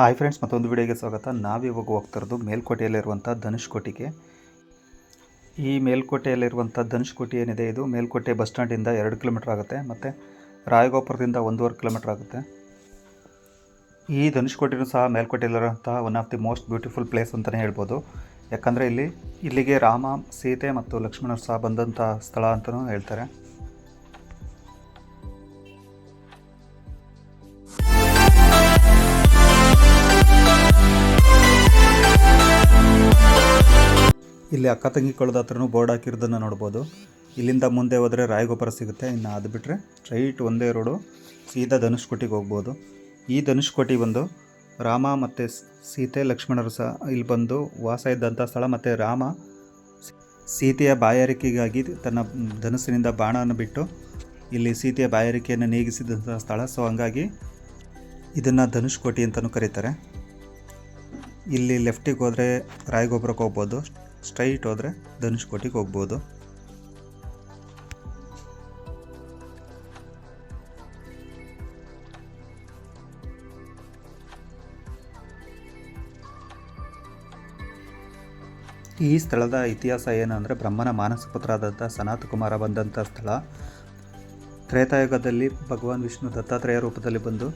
Hi friends, ಮತ್ತೊಂದು ವಿಡಿಯೋಗೆ ಸ್ವಾಗತ. ನಾವಿವಾಗ ಹೋಗ್ತಿರೋದು ಮೇಲ್ಕೋಟೆಯಲ್ಲಿರುವಂಥ ಧನುಷ್ಕೋಟಿಗೆ. ಈ ಮೇಲ್ಕೋಟೆಯಲ್ಲಿರುವಂಥ ಧನುಷ್ಕೋಟಿ ಏನಿದೆ, ಇದು ಮೇಲ್ಕೋಟೆ ಬಸ್ ಸ್ಟ್ಯಾಂಡಿಂದ ಎರಡು ಕಿಲೋಮೀಟ್ರ್ ಆಗುತ್ತೆ, ಮತ್ತು ರಾಯಗೋಪುರದಿಂದ ಒಂದೂವರೆ ಕಿಲೋಮೀಟ್ರ್ ಆಗುತ್ತೆ. ಈ ಧನುಷ್ಕೋಟಿನೂ ಸಹ ಮೇಲ್ಕೋಟೆಯಲ್ಲಿರುವಂಥ one of the most beautiful place ಅಂತಲೇ ಹೇಳ್ಬೋದು. ಯಾಕಂದರೆ ಇಲ್ಲಿ ಇಲ್ಲಿಗೆ ರಾಮ, ಸೀತೆ ಮತ್ತು ಲಕ್ಷ್ಮಣರು ಸಹ ಬಂದಂಥ ಸ್ಥಳ ಅಂತಲೂ ಹೇಳ್ತಾರೆ. ಇಲ್ಲಿ ಅಕ್ಕ ತಂಗಿ ಕೊಳದ ಹತ್ರನೂ ಬೋರ್ಡ್ ಹಾಕಿರೋದನ್ನ ನೋಡ್ಬೋದು. ಇಲ್ಲಿಂದ ಮುಂದೆ ಹೋದರೆ ರಾಯಗೋಪುರ ಸಿಗುತ್ತೆ. ಇನ್ನು ಅದು ಬಿಟ್ಟರೆ ಸ್ಟ್ರೈಟ್ ಒಂದೇ ರೋಡು ಸೀದಾ ಧನುಷ್ಕೋಟಿಗೆ ಹೋಗ್ಬೋದು. ಈ ಧನುಷ್ಕೋಟಿ ಬಂದು ರಾಮ ಮತ್ತು ಸೀತೆ ಲಕ್ಷ್ಮಣರು ಸಹ ಇಲ್ಲಿ ಬಂದು ವಾಸ ಇದ್ದಂಥ ಸ್ಥಳ ಮತ್ತು ರಾಮ ಸೀತೆಯ ಬಾಯಾರಿಕೆಗಾಗಿ ತನ್ನ ಧನುಸ್ಸಿನಿಂದ ಬಾಣವನ್ನು ಬಿಟ್ಟು ಇಲ್ಲಿ ಸೀತೆಯ ಬಾಯಾರಿಕೆಯನ್ನು ನೀಗಿಸಿದಂಥ ಸ್ಥಳ. ಸೊ ಹಂಗಾಗಿ ಇದನ್ನು ಧನುಷ್ಕೋಟಿ ಅಂತಲೂ ಕರೀತಾರೆ. ಇಲ್ಲಿ ಲೆಫ್ಟಿಗೆ ಹೋದರೆ ರಾಯಗೋಪುರಕ್ಕೆ ಹೋಗ್ಬೋದು. ಸ್ಟ್ರೈಟ್ ಹೋದರೆ ಧನುಷ್ಕೋಟಿಗೆ ಹೋಗ್ಬೋದು. ಈ ಸ್ಥಳದ ಇತಿಹಾಸ ಏನಂದರೆ ಬ್ರಹ್ಮನ ಮಾನಸ ಪುತ್ರ ಆದಂಥ ಸನಾತ ಕುಮಾರ ಬಂದಂಥ ಸ್ಥಳ. ತ್ರೇತಾಯುಗದಲ್ಲಿ ಭಗವಾನ್ ವಿಷ್ಣು ದತ್ತಾತ್ರೇಯ ರೂಪದಲ್ಲಿ ಬಂದು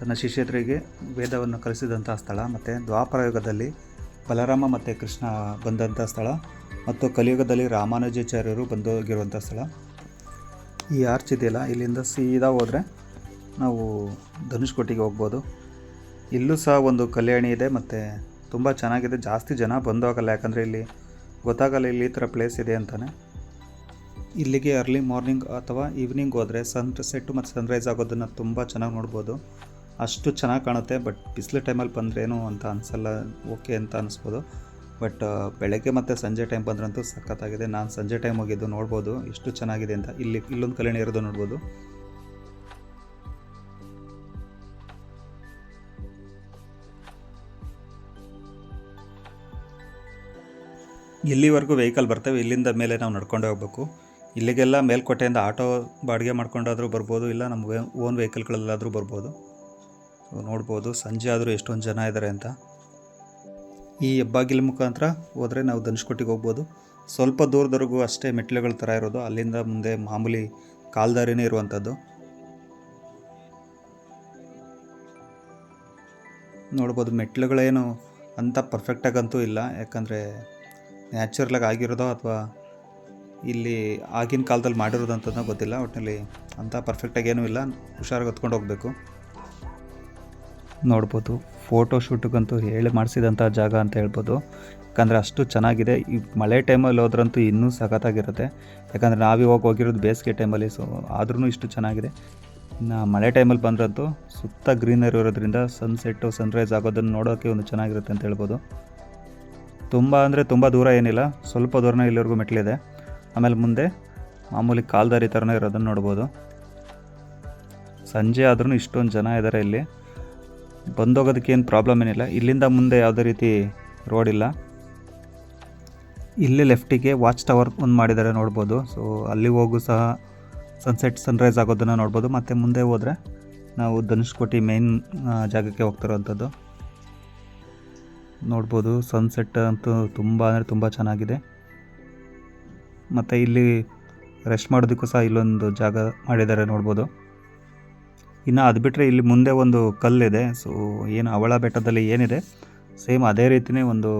ತನ್ನ ಶಿಷ್ಯರಿಗೆ ವೇದವನ್ನು ಕಲಿಸಿದಂಥ ಸ್ಥಳ. ಮತ್ತು ದ್ವಾಪರ ಯುಗದಲ್ಲಿ ಬಲರಾಮ ಮತ್ತು ಕೃಷ್ಣ ಬಂದಂಥ ಸ್ಥಳ ಮತ್ತು ಕಲಿಯುಗದಲ್ಲಿ ರಾಮಾನುಜಾಚಾರ್ಯರು ಬಂದೋಗಿರುವಂಥ ಸ್ಥಳ. ಈ ಆರ್ಚ್ ಇದೆಯಲ್ಲ, ಇಲ್ಲಿಂದ ಸೀದಾ ಹೋದರೆ ನಾವು ಧನುಷ್ಕೋಟಿಗೆ ಹೋಗ್ಬೋದು. ಇಲ್ಲೂ ಸಹ ಒಂದು ಕಲ್ಯಾಣಿ ಇದೆ ಮತ್ತು ತುಂಬ ಚೆನ್ನಾಗಿದೆ. ಜಾಸ್ತಿ ಜನ ಬಂದೋಗಲ್ಲ, ಯಾಕಂದರೆ ಇಲ್ಲಿ ಗೊತ್ತಾಗಲ್ಲ ಇಲ್ಲಿ ಈ ಥರ ಪ್ಲೇಸ್ ಇದೆ ಅಂತಲೇ ಇಲ್ಲಿಗೆ ಅರ್ಲಿ ಮಾರ್ನಿಂಗ್ ಅಥವಾ ಈವ್ನಿಂಗ್ ಹೋದರೆ ಸನ್ ಸೆಟ್ಟು ಮತ್ತು ಸನ್ರೈಸ್ ಆಗೋದನ್ನು ತುಂಬ ಚೆನ್ನಾಗಿ ನೋಡ್ಬೋದು. ಅಷ್ಟು ಚೆನ್ನಾಗಿ ಕಾಣುತ್ತೆ, ಬಟ್ ಬಿಸಿಲು ಟೈಮಲ್ಲಿ ಬಂದರೆ ಏನು ಅಂತ ಅನಿಸಲ್ಲ, ಓಕೆ ಅಂತ ಅನಿಸ್ಬೋದು. ಬಟ್ ಬೆಳಗ್ಗೆ ಮತ್ತು ಸಂಜೆ ಟೈಮ್ ಬಂದ್ರಂತೂ ಸಖತ್ತಾಗಿದೆ. ನಾನು ಸಂಜೆ ಟೈಮ್ ಹೋಗಿದ್ದು ನೋಡ್ಬೋದು, ಎಷ್ಟು ಚೆನ್ನಾಗಿದೆ ಅಂತ. ಇಲ್ಲಿ, ಇಲ್ಲೊಂದು ಕಲ್ಯಾಣ ಇರೋದು ನೋಡ್ಬೋದು. ಇಲ್ಲಿವರೆಗೂ ವೆಹಿಕಲ್ ಬರ್ತವೆ, ಇಲ್ಲಿಂದ ಮೇಲೆ ನಾವು ನಡ್ಕೊಂಡೇ ಹೋಗ್ಬೇಕು. ಇಲ್ಲಿಗೆಲ್ಲ ಮೇಲ್ಕೋಟೆಯಿಂದ ಆಟೋ ಬಾಡಿಗೆ ಮಾಡ್ಕೊಂಡಾದರೂ ಬರ್ಬೋದು, ಇಲ್ಲ ನಮ್ಮ ಓನ್ ವೆಹಿಕಲ್ಗಳಲ್ಲಾದರೂ ಬರ್ಬೋದು. ನೋಡ್ಬೋದು. ಸಂಜೆ ಆದರೂ ಎಷ್ಟೊಂದು ಜನ ಇದ್ದಾರೆ ಅಂತ. ಈ ಹೆಬ್ಬಾಗಿಲ ಮುಖಾಂತರ ಹೋದರೆ ನಾವು ಧನುಷ್ಕೋಟಿಗೆ ಹೋಗ್ಬೋದು. ಸ್ವಲ್ಪ ದೂರದವರೆಗೂ ಅಷ್ಟೇ ಮೆಟ್ಲುಗಳ ಥರ ಇರೋದು. ಅಲ್ಲಿಂದ ಮುಂದೆ ಮಾಮೂಲಿ ಕಾಲ್ದಾರಿನೇ ಇರುವಂಥದ್ದು ನೋಡ್ಬೋದು ಮೆಟ್ಲುಗಳೇನು ಅಂಥ ಪರ್ಫೆಕ್ಟಾಗಂತೂ ಇಲ್ಲ. ಯಾಕಂದರೆ ನ್ಯಾಚುರಲಾಗಿ ಆಗಿರೋದೋ ಅಥವಾ ಇಲ್ಲಿ ಆಗಿನ ಕಾಲದಲ್ಲಿ ಮಾಡಿರೋದು ಅಂತದೋ ಗೊತ್ತಿಲ್ಲ. ಒಟ್ಟಿನಲ್ಲಿ ಅಂಥ ಪರ್ಫೆಕ್ಟಾಗಿ ಏನೂ ಇಲ್ಲ. ಹುಷಾರಾಗಿ ಹೊತ್ಕೊಂಡು ಹೋಗಬೇಕು. ನೋಡ್ಬೋದು. ಫೋಟೋ ಶೂಟಿಗಂತೂ ಹೇಳಿ ಮಾಡಿಸಿದಂಥ ಜಾಗ ಅಂತ ಹೇಳ್ಬೋದು. ಯಾಕಂದರೆ ಅಷ್ಟು ಚೆನ್ನಾಗಿದೆ. ಈ ಮಳೆ ಟೈಮಲ್ಲಿ ಹೋದ್ರಂತೂ ಇನ್ನೂ ಸಖತ್ತಾಗಿರುತ್ತೆ. ಯಾಕಂದರೆ ನಾವಿವಾಗ ಹೋಗಿರೋದು ಬೇಸಿಗೆ ಟೈಮಲ್ಲಿ ಸೊ ಆದ್ರೂ ಇಷ್ಟು ಚೆನ್ನಾಗಿದೆ. ಇನ್ನು ಮಳೆ ಟೈಮಲ್ಲಿ ಬಂದ್ರಂತೂ ಸುತ್ತ ಗ್ರೀನರಿ ಇರೋದ್ರಿಂದ ಸನ್ಸೆಟ್ಟು ಸನ್ರೈಸ್ ಆಗೋದನ್ನು ನೋಡೋಕ್ಕೆ ಒಂದು ಚೆನ್ನಾಗಿರುತ್ತೆ ಅಂತ ಹೇಳ್ಬೋದು. ತುಂಬ ಅಂದರೆ ತುಂಬ ದೂರ ಏನಿಲ್ಲ. ಸ್ವಲ್ಪ ದೂರನೇ ಇಲ್ಲಿವರೆಗೂ ಮೆಟ್ಲಿದೆ ಆಮೇಲೆ ಮುಂದೆ ಮಾಮೂಲಿ ಕಾಲ್ದಾರಿ ಥರನೇ ಇರೋದನ್ನು ನೋಡ್ಬೋದು. ಸಂಜೆ ಆದ್ರೂ ಇಷ್ಟೊಂದು ಜನ ಇದ್ದಾರೆ ಇಲ್ಲಿ. ಬಂದೋಗೋದಕ್ಕೆ ಏನು ಪ್ರಾಬ್ಲಮ್ ಏನಿಲ್ಲ. ಇಲ್ಲಿಂದ ಮುಂದೆ ಯಾವುದೇ ರೀತಿ ರೋಡ್ ಇಲ್ಲ. ಇಲ್ಲಿ ಲೆಫ್ಟಿಗೆ ವಾಚ್ ಟವರ್ ಒಂದು ಮಾಡಿದ್ದಾರೆ ನೋಡ್ಬೋದು. ಸೊ ಅಲ್ಲಿ ಹೋಗು ಸಹ ಸನ್ಸೆಟ್ ಸನ್ರೈಸ್ ಆಗೋದನ್ನು ನೋಡ್ಬೋದು. ಮತ್ತು ಮುಂದೆ ಹೋದರೆ ನಾವು ಧನುಷ್ಕೋಟಿ ಮೇನ್ ಜಾಗಕ್ಕೆ ಹೋಗ್ತಿರೋವಂಥದ್ದು ನೋಡ್ಬೋದು ಸನ್ಸೆಟ್ ಅಂತೂ ತುಂಬ ಅಂದರೆ ತುಂಬ ಚೆನ್ನಾಗಿದೆ. ಮತ್ತು ಇಲ್ಲಿ ರೆಸ್ಟ್ ಮಾಡೋದಕ್ಕೂ ಸಹ ಇಲ್ಲೊಂದು ಜಾಗ ಮಾಡಿದ್ದಾರೆ ನೋಡ್ಬೋದು. ಇನ್ನು ಅದು ಬಿಟ್ಟರೆ ಇಲ್ಲಿ ಮುಂದೆ ಒಂದು ಕಲ್ಲಿದೆ. ಸೊ ಏನು ಅವಳ ಬೆಟ್ಟದಲ್ಲಿ ಏನಿದೆ, ಸೇಮ್ ಅದೇ ರೀತಿಯೇ ಒಂದು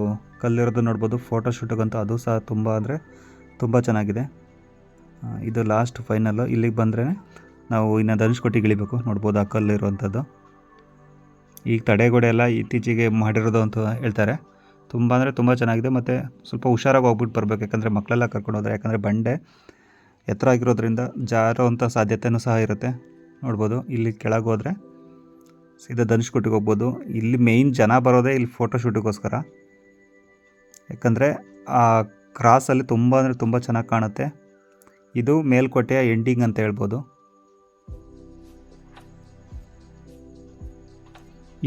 ಕಲ್ಲಿರೋದು ನೋಡ್ಬೋದು. ಫೋಟೋ ಶೂಟಿಗಂತೂ ಅದು ಸಹ ತುಂಬ ಅಂದರೆ ತುಂಬ ಚೆನ್ನಾಗಿದೆ. ಇದು ಲಾಸ್ಟ್ ಫೈನಲ್ಲು ಇಲ್ಲಿಗೆ ಬಂದರೆ ನಾವು ಇನ್ನು ಧನುಷ್ಕೋಟಿಗೆ ಇಳಿಬೇಕು. ನೋಡ್ಬೋದು ಆ ಕಲ್ಲು ಇರುವಂಥದ್ದು ಈಗ ತಡೆಗೋಡೆ ಎಲ್ಲ ಇತ್ತೀಚೆಗೆ ಮಾಡಿರೋದು ಅಂತ ಹೇಳ್ತಾರೆ. ತುಂಬ ಅಂದರೆ ತುಂಬ ಚೆನ್ನಾಗಿದೆ. ಮತ್ತು ಸ್ವಲ್ಪ ಹುಷಾರಾಗಿ ಹೋಗ್ಬಿಟ್ಟು ಬರಬೇಕು. ಯಾಕಂದರೆ ಮಕ್ಕಳೆಲ್ಲ ಕರ್ಕೊಂಡು ಹೋದರೆ. ಯಾಕಂದರೆ ಬಂಡೆ ಎತ್ತರ ಆಗಿರೋದ್ರಿಂದ ಜಾರೋವಂಥ ಸಾಧ್ಯತೆಯೂ ಸಹ ಇರುತ್ತೆ. ನೋಡ್ಬೋದು. ಇಲ್ಲಿ ಕೆಳಗೆ ಹೋದರೆ ಸೀದಾ ಧನುಷ್ಕೋಟಿಗೆ ಹೋಗ್ಬೋದು. ಇಲ್ಲಿ ಮೇಯ್ನ್ ಜನ ಬರೋದೇ ಇಲ್ಲಿ ಫೋಟೋ ಶೂಟಿಗೋಸ್ಕರ ಯಾಕಂದರೆ ಆ ಕ್ರಾಸಲ್ಲಿ ತುಂಬ ಅಂದರೆ ತುಂಬ ಚೆನ್ನಾಗಿ ಕಾಣುತ್ತೆ. ಇದು ಮೇಲ್ಕೋಟೆಯ ಎಂಡಿಂಗ್ ಅಂತ ಹೇಳ್ಬೋದು.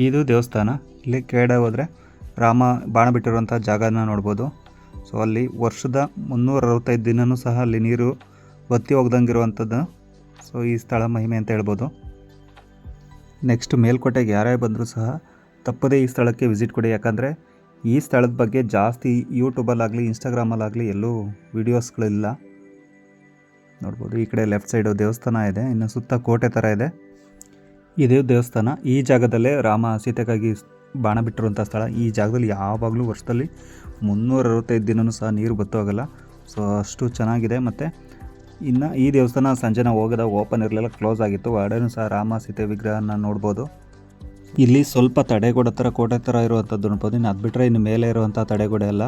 ಇದು ದೇವಸ್ಥಾನ. ಇಲ್ಲಿ ಕೆಳಗಡೆ ಹೋದರೆ ರಾಮ ಬಾಣ ಬಿಟ್ಟಿರುವಂಥ ಜಾಗನ ನೋಡ್ಬೋದು. ಸೊ ಅಲ್ಲಿ ವರ್ಷದ ಮುನ್ನೂರ ಅರವತ್ತೈದು ದಿನವೂ ಸಹ ಅಲ್ಲಿ ನೀರು ಬತ್ತಿ ಹೋಗ್ದಂಗಿರುವಂಥದ್ದು ಸೊ ಈ ಸ್ಥಳ ಮಹಿಮೆ ಅಂತ ಹೇಳ್ಬೋದು. ನೆಕ್ಸ್ಟ್ ಮೇಲ್ಕೋಟೆಗೆ ಯಾರೇ ಬಂದರೂ ಸಹ ತಪ್ಪದೇ ಈ ಸ್ಥಳಕ್ಕೆ ವಿಸಿಟ್ ಕೊಡಿ. ಯಾಕಂದರೆ ಈ ಸ್ಥಳದ ಬಗ್ಗೆ ಜಾಸ್ತಿ ಯೂಟ್ಯೂಬಲ್ಲಾಗಲಿ ಇನ್ಸ್ಟಾಗ್ರಾಮಲ್ಲಾಗಲಿ ಎಲ್ಲೂ ವೀಡಿಯೋಸ್ಗಳಿಲ್ಲ ನೋಡ್ಬೋದು ಈ ಕಡೆ ಲೆಫ್ಟ್ ಸೈಡು ದೇವಸ್ಥಾನ ಇದೆ, ಇನ್ನು ಸುತ್ತ ಕೋಟೆ ಥರ ಇದೆ. ಇದೇ ದೇವಸ್ಥಾನ ಈ ಜಾಗದಲ್ಲೇ ರಾಮ ಸೀತೆಗಾಗಿ ಬಾಣ ಬಿಟ್ಟಿರುವಂಥ ಸ್ಥಳ. ಈ ಜಾಗದಲ್ಲಿ ಯಾವಾಗಲೂ ವರ್ಷದಲ್ಲಿ ಮುನ್ನೂರ ಅರವತ್ತೈದು ದಿನವೂ ಸಹ ನೀರು ಬತ್ತೋಗಲ್ಲ ಸೊ ಅಷ್ಟು ಚೆನ್ನಾಗಿದೆ ಮತ್ತು ಇನ್ನು ಈ ದೇವಸ್ಥಾನ ಸಂಜೆ ನಾವು ಹೋಗೋದಾಗ ಓಪನ್ ಇರಲಿಲ್ಲ ಕ್ಲೋಸ್ ಆಗಿತ್ತು. ಹೊರಗಡೆನೂ ಸಹ ರಾಮ ಸೀತೆ ವಿಗ್ರಹನ ನೋಡ್ಬೋದು. ಇಲ್ಲಿ ಸ್ವಲ್ಪ ತಡೆಗೋಡೆ ಥರ ಕೋಟೆ ಥರ ಇರುವಂಥದ್ದು ನೋಡ್ಬೋದು. ಇನ್ನು ಅದು ಬಿಟ್ಟರೆ ಇನ್ನು ಮೇಲೆ ಇರುವಂಥ ತಡೆಗೋಡೆ ಎಲ್ಲ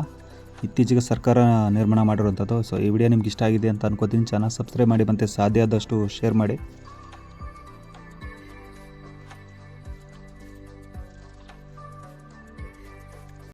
ಇತ್ತೀಚೆಗೆ ಸರ್ಕಾರ ನಿರ್ಮಾಣ ಮಾಡಿರುವಂಥದ್ದು ಸೊ ಈ ವಿಡಿಯೋ ನಿಮ್ಗೆ ಇಷ್ಟ ಆಗಿದೆ ಅಂತ ಅನ್ಕೋತೀನಿ. ಚೆನ್ನಾಗಿ ಸಬ್ಸ್ಕ್ರೈಬ್ ಮಾಡಿ, ಮತ್ತು ಸಾಧ್ಯ ಆದಷ್ಟು ಶೇರ್ ಮಾಡಿ.